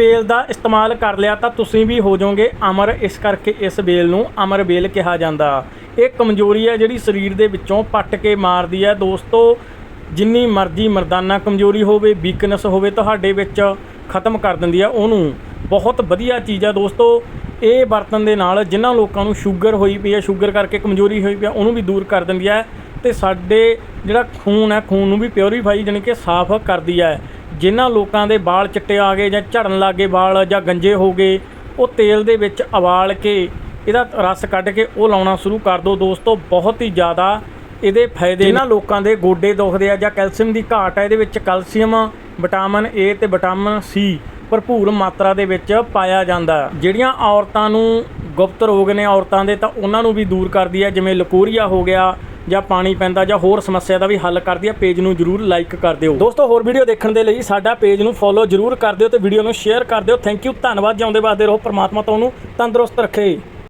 ਬੇਲ ਦਾ ਇਸਤੇਮਾਲ ਕਰ ਲਿਆ ਤਾਂ ਤੁਸੀਂ ਵੀ ਹੋ ਜਾਓਗੇ ਅਮਰ। ਇਸ ਕਰਕੇ ਇਸ ਬੇਲ ਨੂੰ ਅਮਰ ਬੇਲ ਕਿਹਾ ਜਾਂਦਾ। ਇਹ ਕਮਜ਼ੋਰੀ ਹੈ ਜਿਹੜੀ ਸਰੀਰ ਦੇ ਵਿੱਚੋਂ ਪੱਟ ਕੇ ਮਾਰਦੀ ਹੈ। ਦੋਸਤੋ, ਜਿੰਨੀ ਮਰਜ਼ੀ ਮਰਦਾਨਾ ਕਮਜ਼ੋਰੀ ਹੋਵੇ ਵੀਕਨੈਸ ਹੋਵੇ, ਤੁਹਾਡੇ ਵਿੱਚ ਖਤਮ ਕਰ ਦਿੰਦੀ ਹੈ ਉਹਨੂੰ। ਬਹੁਤ ਵਧੀਆ ਚੀਜ਼ ਹੈ ਦੋਸਤੋ। ਇਹ ਬਰਤਨ ਦੇ ਨਾਲ ਜਿਨ੍ਹਾਂ ਲੋਕਾਂ ਨੂੰ ਸ਼ੂਗਰ ਹੋਈ ਪਈ ਹੈ ਸ਼ੂਗਰ ਕਰਕੇ ਕਮਜ਼ੋਰੀ ਹੋਈ ਪਈ ਹੈ, ਉਹਨੂੰ ਵੀ ਦੂਰ ਕਰ ਦਿੰਦੀ ਹੈ ਤੇ ਸਾਡੇ ਜਿਹੜਾ ਖੂਨ ਹੈ, ਖੂਨ ਨੂੰ ਵੀ ਪਿਓਰੀਫਾਈ ਜਾਣੀ ਕਿ ਸਾਫ਼ ਕਰਦੀ ਹੈ। ਜਿਨ੍ਹਾਂ ਲੋਕਾਂ ਦੇ ਵਾਲ ਚਿੱਟੇ ਆ ਗਏ ਜਾਂ ਝੜਨ ਲੱਗੇ ਵਾਲ ਜਾਂ ਗੰਜੇ ਹੋ ਗਏ, ਉਹ ਤੇਲ ਦੇ ਵਿੱਚ ਉਬਾਲ ਕੇ ਇਹਦਾ ਰਸ ਕੱਢ ਕੇ ਉਹ ਲਾਉਣਾ ਸ਼ੁਰੂ ਕਰ ਦਿਓ। ਦੋਸਤੋ, ਬਹੁਤ ਹੀ ਜ਼ਿਆਦਾ ਇਹਦੇ ਫਾਇਦੇ ਇਹਨਾਂ ਲੋਕਾਂ ਦੇ ਗੋਡੇ ਦੁਖਦੇ ਆ ਜਾਂ ਕੈਲਸ਼ੀਅਮ ਦੀ ਘਾਟ ਹੈ ਇਹਦੇ ਵਿੱਚ ਕੈਲਸ਼ੀਅਮ, ਵਿਟਾਮਿਨ ਏ ਤੇ ਵਿਟਾਮਿਨ ਸੀ ਭਰਪੂਰ ਮਾਤਰਾ ਦੇ ਵਿੱਚ ਪਾਇਆ ਜਾਂਦਾ ਜਿਹੜੀਆਂ ਔਰਤਾਂ ਨੂੰ ਗੁਪਤ ਰੋਗ ਨੇ ਔਰਤਾਂ ਦੇ, ਤਾਂ ਉਹਨਾਂ ਨੂੰ ਵੀ ਦੂਰ ਕਰਦੀ ਹੈ। ਜਿਵੇਂ ਲਕੋਰੀਆ ਹੋ ਗਿਆ ਜਾਂ ਪਾਣੀ ਪੈਂਦਾ ਜਾਂ ਹੋਰ ਸਮੱਸਿਆ ਦਾ ਵੀ ਹੱਲ ਕਰਦੀ ਹੈ ਪੇਜ ਨੂੰ ਜਰੂਰ ਲਾਈਕ ਕਰ ਦਿਓ। ਦੋਸਤੋ, ਹੋਰ ਵੀਡੀਓ ਦੇਖਣ ਦੇ ਲਈ ਸਾਡਾ ਪੇਜ ਨੂੰ ਫੋਲੋ ਜਰੂਰ ਕਰ ਦਿਓ ਤੇ ਵੀਡੀਓ ਨੂੰ ਸ਼ੇਅਰ ਕਰ ਦਿਓ। ਥੈਂਕ ਯੂ ਧੰਨਵਾਦ ਜਿਉਂਦੇ ਵਾਸਤੇ ਰਹੋ। ਪ੍ਰਮਾਤਮਾ ਤੁਹਾਨੂੰ ਤੰਦਰੁਸਤ ਰੱਖੇ।